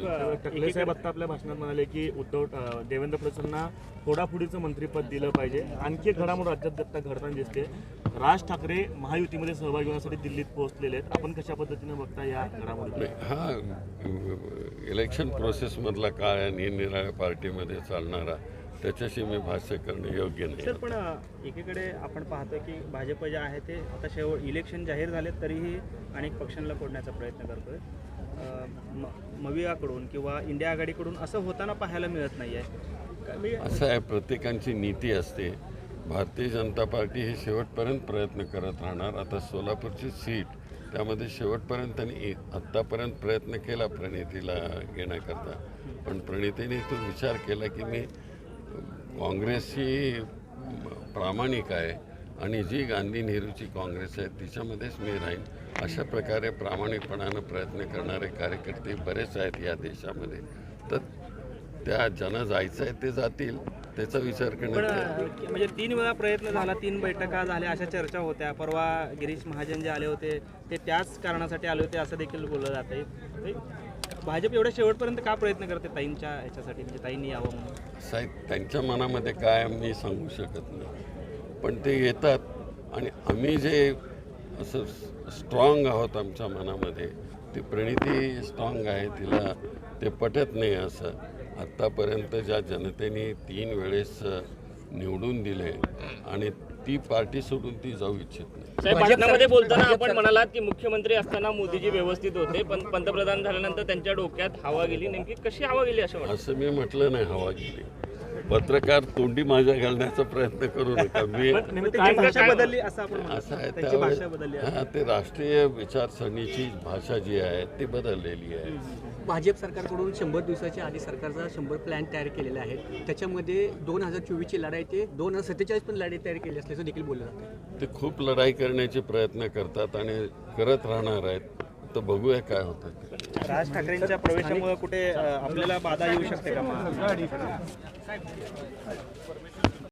ठाकरे साहेब आता आपल्या भाषणात म्हणाले की उद्धव देवेंद्र फडणवीसांना फोडाफोडीचं मंत्रिपद दिलं पाहिजे. आणखी एक घडामोड राज्यात आता घडताना दिसते. राज ठाकरे महायुतीमध्ये सहभागी होण्यासाठी दिल्लीत पोहोचलेले आहेत. आपण कशा पद्धतीने बघता या घडामोडी नाही, हा इलेक्शन प्रोसेसमधला काळ आहे. निरनिराळ्या पार्टीमध्ये चालणारा. त्याच्याशी मी भाष्य करणं योग्य नाही. सर पण एकीकडे आपण पाहतो की भाजप जे आहे ते आता शेवट इलेक्शन जाहीर झाले तरीही अनेक पक्षांना फोडण्याचा प्रयत्न करतोय. मवियाकडून किंवा इंडिया आघाडीकडून असं होताना पाहायला मिळत नाही आहे असं आहे प्रत्येकांची नीती असते. भारतीय जनता पार्टी हे शेवटपर्यंत प्रयत्न करत राहणार. आता सोलापूरची सीट त्यामध्ये शेवटपर्यंत त्यांनी आत्तापर्यंत प्रयत्न केला प्रणितीला घेण्याकरता. पण प्रणितीने तो विचार केला की मी काँग्रेसची प्रामाणिक आहे आणि जी गांधी नेहरूची काँग्रेस आहे तिच्यामध्येच मी राहीन. अशा प्रकारे प्रामाणिकपणानं प्रयत्न करणारे कार्यकर्ते बरेच आहेत या देशामध्ये. तर त्या ज्यांना जायचं आहे ते जातील त्याचा विचार अ, म्हणजे तीन वेळा प्रयत्न झाला तीन बैठका झाल्या अशा चर्चा होत्या. परवा गिरीश महाजन जे आले होते ते त्याच कारणासाठी आले होते असं देखील बोललं जात आहे. भाजप एवढ्या शेवटपर्यंत का प्रयत्न करते ताईंच्या ह्याच्यासाठी म्हणजे ताईंनी यावं म्हणून. साहेब त्यांच्या मनामध्ये काय मी सांगू शकत नाही. पण ते येतात आणि आम्ही जे असं स्ट्रॉंग आहोत आमच्या मनामध्ये. ती प्रणिती स्ट्रॉंग आहे तिला ते पटत नाही असं. आत्तापर्यंत ज्या जनतेने तीन वेळेस निवडून दिले आणि ती पार्टी सोडून ती जाऊ इच्छित नाही. भाषणामध्ये बोलताना आपण म्हणालात की मुख्यमंत्री असताना मोदीजी व्यवस्थित होते पण पंतप्रधान झाल्यानंतर त्यांच्या डोक्यात हवा गेली. नेमकी कशी हवा गेली असं असं मी म्हटलं नाही हवा गेली. पत्रकार तोंडी माझ्या घालण्याचा प्रयत्न करू नका. मी त्यांची भाषा बदलली असं आहे त्यांची भाषा बदलली त्यावेळेस हा ते राष्ट्रीय विचारसरणीची भाषा जी आहे ती बदललेली आहे. भाजप सरकारकडून शंभर दिवसाच्या आधी सरकारचा शंभर प्लॅन तयार केलेला आहे त्याच्यामध्ये दोन हजार चोवीसची लढाई ते दोन हजार सत्तेचाळीस पण लढाई तयार केली असल्याचं देखील बोललं जातं. ते खूप लढाई करण्याचे प्रयत्न करतात आणि करत राहणार आहेत. तर बघूया काय होतं राज ठाकरेंच्या प्रवेशामुळे कुठे आपल्याला बाधा येऊ शकते का?